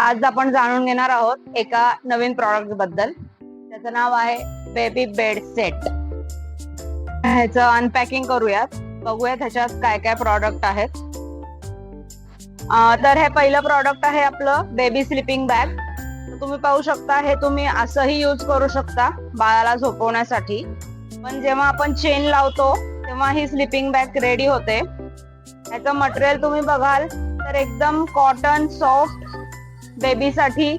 आज आपण जाणून घेणार आहोत एका नवीन प्रॉडक्टबद्दल. त्याचं नाव आहे बेबी बेड सेट ह्याचं अनपॅकिंग करूयात. बघूयात ह्याच्यात काय काय प्रॉडक्ट आहेत. तर हे पहिलं प्रॉडक्ट आहे आपलं बेबी स्लिपिंग बॅग तुम्ही पाहू शकता हे तुम्ही असंही यूज करू शकता बाळाला झोपवण्यासाठी. पण जेव्हा आपण चेन लावतो तेव्हा ही स्लिपिंग बॅग रेडी होते. ह्याचं मटेरियल तुम्ही बघाल तर एकदम कॉटन सॉफ्ट बेबीसाठी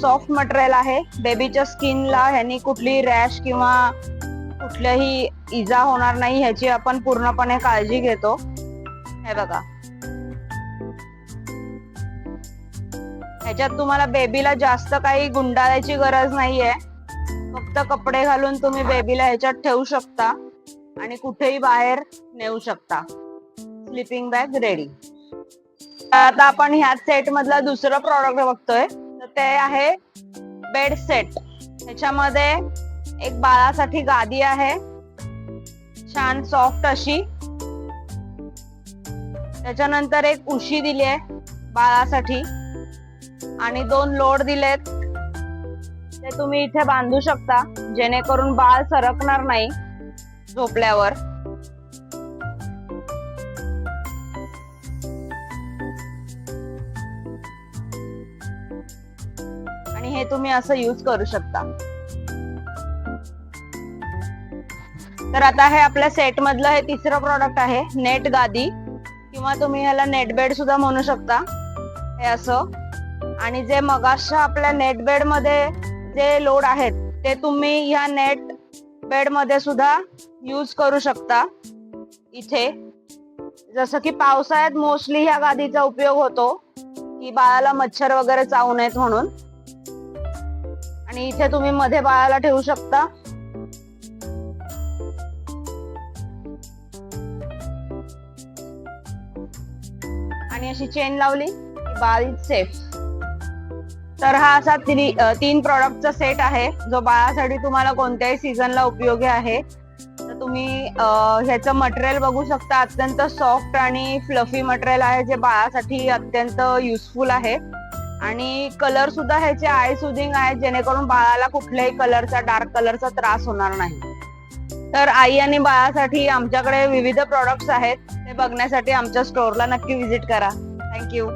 सॉफ्ट मटेरियल आहे. बेबीच्या स्किनला ह्यानी कुठली रॅश किंवा कुठल्याही इजा होणार नाही ह्याची आपण पूर्णपणे काळजी घेतो. हे बघा. ह्याच्यात तुम्हाला बेबीला जास्त काही गुंडाळायची गरज नाहीये. फक्त कपडे घालून तुम्ही बेबीला ह्याच्यात ठेवू शकता आणि कुठेही बाहेर नेऊ शकता. स्लिपिंग बॅग रेडी आता आपण ह्या सेट मधला दुसरं प्रॉडक्ट बघतोय. तर ते आहे बेड सेट त्याच्यामध्ये एक बाळासाठी गादी आहे. छान सॉफ्ट अशी. त्याच्यानंतर एक उशी दिली आहे बाळासाठी. आणि दोन लोड दिलेत. ते तुम्ही इथे बांधू शकता. जेणेकरून बाळ सरकणार नाही झोपल्यावर. आणि हे तुम्ही असं यूज करू शकता. तर आता हे आपल्या सेट मधलं हे तिसरं प्रॉडक्ट आहे नेट गादी. किंवा तुम्ही ह्याला नेट बेड सुद्धा म्हणू शकता. हे असं. आणि जे मगाशा आपल्या नेट बेडमध्ये जे लोड आहेत ते तुम्ही ह्या नेट बेडमध्ये सुद्धा यूज करू शकता. इथे. जसं की पावसाळ्यात मोस्टली ह्या गादीचा उपयोग होतो की बाळाला मच्छर वगैरे चावू नयेत म्हणून. आणि इथे तुम्ही मध्ये बाळाला ठेवू शकता. आणि अशी चेन लावली बाळ इज सेफ तर हा असा तीन प्रॉडक्टचा सेट आहे. जो बाळासाठी तुम्हाला कोणत्याही सीझनला उपयोगी आहे. तर तुम्ही ह्याचं मटेरियल बघू शकता. अत्यंत सॉफ्ट आणि फ्लफी मटेरियल आहे जे बाळासाठी अत्यंत युजफुल आहे. आणि कलर सुद्धा ह्याचे आय सुदिंग आहे जेणेकरून बाळाला कुठल्याही कलरचा डार्क कलरचा त्रास होणार नाही. तर आई आणि बाळासाठी आमच्याकडे विविध प्रॉडक्ट्स आहेत ते बघण्यासाठी आमच्या स्टोअरला नक्की व्हिजिट करा. थँक्यू